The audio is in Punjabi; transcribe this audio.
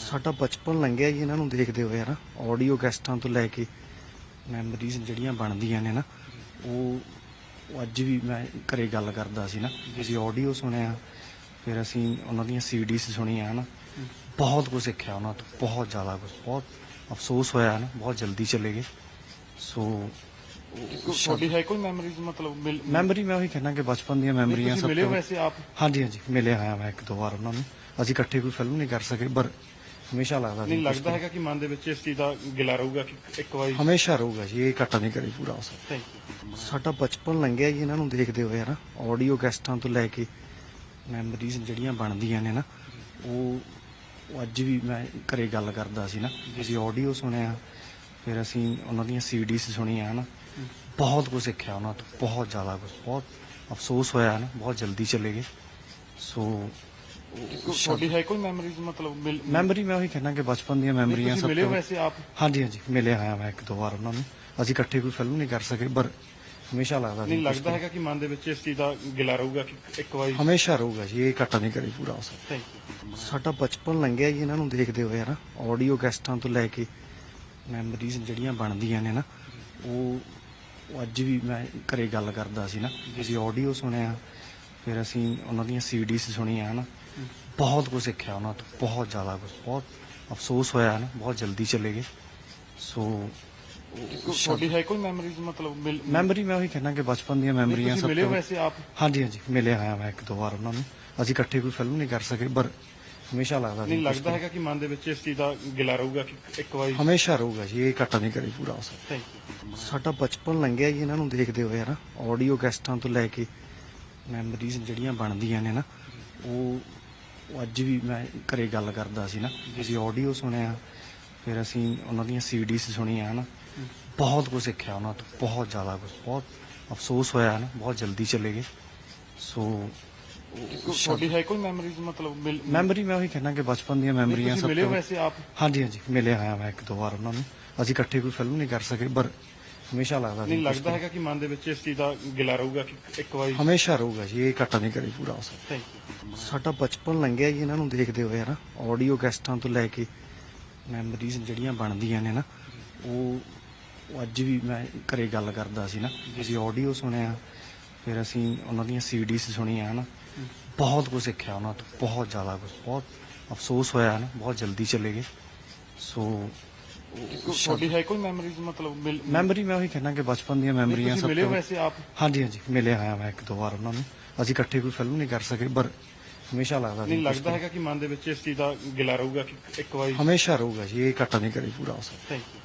ਸਾਡਾ ਬਚਪਨ ਲੰਘਿਆ ਜੀ ਇਹਨਾਂ ਨੂੰ ਦੇਖਦੇ ਹੋਏ ਨਾ ਆਡੀਓ ਕੈਸਟਾਂ ਤੋਂ ਲੈ ਕੇ ਮੈਮਰੀਜ਼ ਜਿਹੜੀਆਂ ਬਣਦੀਆਂ ਨੇ ਨਾ ਉਹ ਅੱਜ ਵੀ ਮੈਂ ਘਰੇ ਗੱਲ ਕਰਦਾ ਸੀ ਨਾ ਅਸੀਂ ਆਡੀਓ ਸੁਣਿਆ ਫਿਰ ਅਸੀਂ ਉਹਨਾਂ ਦੀਆਂ ਸੀਡੀਜ਼ ਸੁਣੀਆਂ ਨਾ ਬਹੁਤ ਕੁਝ ਸਿੱਖਿਆ ਉਹਨਾਂ ਤੋਂ ਬਹੁਤ ਜ਼ਿਆਦਾ ਕੁਝ ਬਹੁਤ ਅਫਸੋਸ ਹੋਇਆ ਨਾ ਬਹੁਤ ਜਲਦੀ ਚਲੇ ਗਏ। ਸੋ ਤੁਹਾਡੀ ਹੈ ਕੋਈ ਮੈਮਰੀਜ਼ ਮਤਲਬ ਮਿਲ- ਮੈਮਰੀ ਮੈਂ ਉਹੀ ਕਹਿਣਾ ਕਿ ਬਚਪਨ ਦੀਆਂ ਮੈਮਰੀਆਂ ਸਭ ਮਿਲੇ ਵੈਸੇ ਆਪ? ਹਾਂਜੀ ਹਾਂਜੀ ਮਿਲਿਆ ਹੋਇਆ ਮੈਂ ਇੱਕ ਦੋ ਵਾਰ ਉਹਨਾਂ ਨੂੰ। ਅਸੀਂ ਇਕੱਠੇ ਕੋਈ ਫਿਲਮ ਨਹੀਂ ਕਰ ਸਕੇ ਪਰ ਹਮੇਸ਼ਾ ਲੱਗਦਾ ਨਹੀਂ ਲੱਗਦਾ ਹੈਗਾ ਕਿ ਮਨ ਦੇ ਵਿੱਚ ਇਸ ਚੀਜ਼ ਦਾ ਗਿਲਾ ਰਹੂਗਾ ਕਿ ਇੱਕ ਵਾਰੀ ਹਮੇਸ਼ਾ ਰਹੂਗਾ ਜੀ ਇਹ ਘਟਾ ਨਹੀਂ ਕਰੀ ਪੂਰਾ ਸਕਦਾ ਥੈਂਕ ਯੂ ਸਾਡਾ ਬਚਪਨ ਲੰਘਿਆ ਜੀ ਇਹਨਾਂ ਨੂੰ ਦੇਖਦੇ ਹੋਏ ਨਾ ਆਡੀਓ ਕੈਸਟਾਂ ਤੋਂ ਲੈ ਕੇ ਮੈਮਰੀਜ਼ ਜਿਹੜੀਆਂ ਬਣਦੀਆਂ ਨੇ ਨਾ ਉਹ ਉਹ ਅੱਜ ਵੀ ਮੈਂ ਘਰੇ ਗੱਲ ਕਰਦਾ ਸੀ ਨਾ। ਅਸੀਂ ਆਡੀਓ ਸੁਣਿਆ ਫਿਰ ਅਸੀਂ ਉਹਨਾਂ ਦੀਆਂ ਸੀਡੀਜ਼ ਸੁਣੀਆਂ ਨਾ ਬਹੁਤ ਕੁਝ ਸਿੱਖਿਆ ਉਹਨਾਂ ਤੋਂ ਬਹੁਤ ਜ਼ਿਆਦਾ ਕੁਝ ਬਹੁਤ ਅਫਸੋਸ ਹੋਇਆ ਨਾ ਬਹੁਤ ਜਲਦੀ ਚਲੇ ਗਏ। ਸੋ ਤੁਹਾਡੀ ਹੈ ਕੋਈ ਮੈਮਰੀਜ਼ ਮਤਲਬ ਮਿਲ- ਮੈਮਰੀ ਮੈਂ ਉਹੀ ਕਹਿਣਾ ਕਿ ਬਚਪਨ ਦੀਆਂ ਮੈਮਰੀਆਂ ਤੁਸੀਂ ਸਭ ਮਿਲੇ ਹੋ ਤੋਂ। ਵੈਸੇ ਆਪ? ਹਾਂਜੀ ਹਾਂਜੀ ਮਿਲਿਆ ਹੋਇਆ ਮੈਂ ਇੱਕ ਦੋ ਵਾਰ ਉਹਨਾਂ ਨੂੰ। ਅਸੀਂ ਇਕੱਠੇ ਕੋਈ ਫਿਲਮ ਨਹੀਂ ਕਰ ਸਕੇ ਪਰ ਹਮੇਸ਼ਾ ਲੱਗਦਾ ਸੀ ਨਹੀਂ ਕੁਛ ਲੱਗਦਾ ਹੈਗਾ ਕਿ ਮਨ ਦੇ ਵਿੱਚ ਇਸ ਚੀਜ਼ ਦਾ ਗਿਲਾ ਰਹੂਗਾ ਕਿ ਇੱਕ ਵਾਰੀ ਹਮੇਸ਼ਾ ਰਹੂਗਾ ਜੀ ਇਹ ਘਟਾ ਨਹੀਂ ਕਰੀ ਪੂਰਾ ਹੋ ਸਕਦਾ ਥੈਂਕ ਯੂ ਸਾਡਾ ਬਚਪਨ ਲੰਘਿਆ ਜੀ ਇਹਨਾਂ ਨੂੰ ਦੇਖਦੇ ਹੋਏ ਨਾ। ਆਡੀਓ ਕੈਸਟਾਂ ਤੋਂ ਲੈ ਕੇ ਮੈਮਰੀਜ਼ ਜਿਹੜੀਆਂ ਬਣਦੀਆਂ ਨੇ ਨਾ ਉਹ ਉਹ ਅੱਜ ਵੀ ਮੈਂ ਘਰੇ ਗੱਲ ਕਰਦਾ ਸੀ ਨਾ। ਅਸੀਂ ਆਡੀਓ ਸੁਣਿਆ ਫਿਰ ਅਸੀਂ ਉਹਨਾਂ ਦੀਆਂ ਸੀਡੀਜ਼ ਸੁਣੀਆਂ ਨਾ ਬਹੁਤ ਕੁਝ ਸਿੱਖਿਆ ਉਹਨਾਂ ਤੋਂ ਬਹੁਤ ਜ਼ਿਆਦਾ ਕੁਝ ਬਹੁਤ ਅਫਸੋਸ ਹੋਇਆ ਨਾ ਬਹੁਤ ਜਲਦੀ ਚਲੇ ਗਏ ਸੋ ਤੁਹਾਡੀ ਹੈ ਕੋਈ ਮੈਮਰੀਜ਼ ਮਤਲਬ ਮਿਲ- ਮੈਮਰੀ ਮੈਂ ਉਹੀ ਕਹਿਣਾ ਕਿ ਬਚਪਨ ਦੀਆਂ ਮੈਮਰੀਆਂ ਸਭ ਮਿਲੇ ਵੈਸੇ ਆਪ ਹਾਂਜੀ ਹਾਂਜੀ ਮਿਲਿਆ ਹੋਇਆ ਮੈਂ ਇੱਕ ਦੋ ਵਾਰ ਉਹਨਾਂ ਨੂੰ ਅਸੀਂ ਇਕੱਠੇ ਕੋਈ ਫਿਲਮ ਨਹੀਂ ਕਰ ਸਕੇ ਪਰ ਹਮੇਸ਼ਾ ਲੱਗਦਾ ਨਹੀਂ ਲੱਗਦਾ ਹੈਗਾ ਕਿ ਮਨ ਦੇ ਵਿੱਚ ਇਸ ਚੀਜ਼ ਦਾ ਗਿਲਾ ਰਹੂਗਾ ਕਿ ਇੱਕ ਵਾਰੀ ਹਮੇਸ਼ਾ ਰਹੂਗਾ ਜੀ ਇਹ ਘਟਾ ਨਹੀਂ ਕਰੀ ਪੂਰਾ ਹੋ ਸਕਦਾ ਥੈਂਕ ਯੂ ਸਾਡਾ ਬਚਪਨ ਲੰਘਿਆ ਜੀ ਇਹਨਾਂ ਨੂੰ ਦੇਖਦੇ ਹੋਏ ਨਾ ਆਡੀਓ ਕੈਸਟਾਂ ਤੋਂ ਲੈ ਕੇ ਮੈਮਰੀਜ਼ ਜਿਹੜੀਆਂ ਬਣਦੀਆਂ ਨੇ ਨਾ ਉਹ ਉਹ ਅੱਜ ਵੀ ਮੈਂ ਘਰੇ ਗੱਲ ਕਰਦਾ ਸੀ ਨਾ ਅਸੀਂ ਆਡੀਓ ਸੁਣਿਆ ਫਿਰ ਅਸੀਂ ਉਹਨਾਂ ਦੀਆਂ ਸੀਡੀਜ਼ ਸੁਣੀਆਂ ਨਾ ਬਹੁਤ ਕੁਝ ਸਿੱਖਿਆ ਉਹਨਾਂ ਤੋਂ ਬਹੁਤ ਜ਼ਿਆਦਾ ਕੁਝ ਬਹੁਤ ਅਫਸੋਸ ਹੋਇਆ ਨਾ ਬਹੁਤ ਜਲਦੀ ਚਲੇ ਗਏ। ਸੋ ਤੁਹਾਡੀ ਹੈ ਕੋਈ ਮੈਮਰੀਜ਼ ਮਤਲਬ ਮਿਲ- ਮੈਮਰੀ ਮੈਂ ਉਹੀ ਕਹਿਣਾ ਕਿ ਬਚਪਨ ਦੀਆਂ ਮੈਮਰੀਆਂ ਸਭ ਮਿਲੇ ਤੋਂ। ਵੈਸੇ ਆਪ? ਹਾਂਜੀ ਹਾਂਜੀ ਮਿਲਿਆ ਹੋਇਆ ਮੈਂ ਇੱਕ ਦੋ ਵਾਰ ਉਹਨਾਂ ਨੂੰ। ਅਸੀਂ ਇਕੱਠੇ ਕੋਈ ਫਿਲਮ ਨਹੀਂ ਕਰ ਸਕੇ ਪਰ ਹਮੇਸ਼ਾ ਲੱਗਦਾ ਨਹੀਂ ਲੱਗਦਾ ਹੈਗਾ ਕਿ ਮਨ ਦੇ ਵਿੱਚ ਇਸ ਚੀਜ਼ ਦਾ ਗਿਲਾ ਰਹੂਗਾ ਕਿ ਇੱਕ ਵਾਰੀ ਹਮੇਸ਼ਾ ਰਹੂਗਾ ਜੀ ਇਹ ਘਟਾ ਨਹੀਂ ਕਰੀ ਪੂਰਾ ਸਕਦਾ ਥੈਂਕ ਯੂ ਸਾਡਾ ਬਚਪਨ ਲੰਘਿਆ ਜੀ ਇਹਨਾਂ ਨੂੰ ਦੇਖਦੇ ਹੋਏ ਨਾ ਆਡੀਓ ਕੈਸਟਾਂ ਤੋਂ ਲੈ ਕੇ ਮੈਮਰੀਜ਼ ਜਿਹੜੀਆਂ ਬਣਦੀਆਂ ਨੇ ਨਾ ਉਹ ਉਹ ਅੱਜ ਵੀ ਮੈਂ ਘਰੇ ਗੱਲ ਕਰਦਾ ਸੀ ਨਾ। ਅਸੀਂ ਆਡੀਓ ਸੁਣਿਆ ਫਿਰ ਅਸੀਂ ਉਹਨਾਂ ਦੀਆਂ ਸੀਡੀਜ਼ ਸੁਣੀਆਂ ਨਾ ਬਹੁਤ ਕੁਝ ਸਿੱਖਿਆ ਉਹਨਾਂ ਤੋਂ ਬਹੁਤ ਜ਼ਿਆਦਾ ਕੁਝ ਬਹੁਤ ਅਫਸੋਸ ਹੋਇਆ ਨਾ ਬਹੁਤ ਜਲਦੀ ਚਲੇ ਗਏ। ਸੋ ਤੁਹਾਡੀ ਹੈ ਕੋਈ ਮੈਮਰੀਜ਼ ਮਤਲਬ ਮਿਲ- ਮੈਮਰੀ ਮੈਂ ਉਹੀ ਕਹਿਣਾ ਕਿ ਬਚਪਨ ਦੀਆਂ ਮੈਮਰੀਆਂ ਤੁਸੀਂ ਸਭ ਮਿਲੇ ਹੋ ਤੋਂ ਵੈਸੇ ਆਪ? ਹਾਂਜੀ ਹਾਂਜੀ ਮਿਲਿਆ ਹੋਇਆ ਮੈਂ ਇੱਕ ਦੋ ਵਾਰ ਉਹਨਾਂ ਨੂੰ। ਅਸੀਂ ਇਕੱਠੇ ਕੋਈ ਫਿਲਮ ਨਹੀਂ ਕਰ ਸਕੇ ਪਰ ਹਮੇਸ਼ਾ ਲੱਗਦਾ ਸੀ ਨਹੀਂ ਕੁਛ ਲੱਗਦਾ ਹੈਗਾ ਕਿ ਮਨ ਦੇ ਵਿੱਚ ਇਸ ਚੀਜ਼ ਦਾ ਗਿਲਾ ਰਹੂਗਾ ਕਿ ਇੱਕ ਵਾਰੀ ਹਮੇਸ਼ਾ ਰਹੂਗਾ ਜੀ ਇਹ ਘਟਾ ਨਹੀਂ ਕਰੀ ਪੂਰਾ ਹੋ ਸਕਦਾ ਥੈਂਕ ਯੂ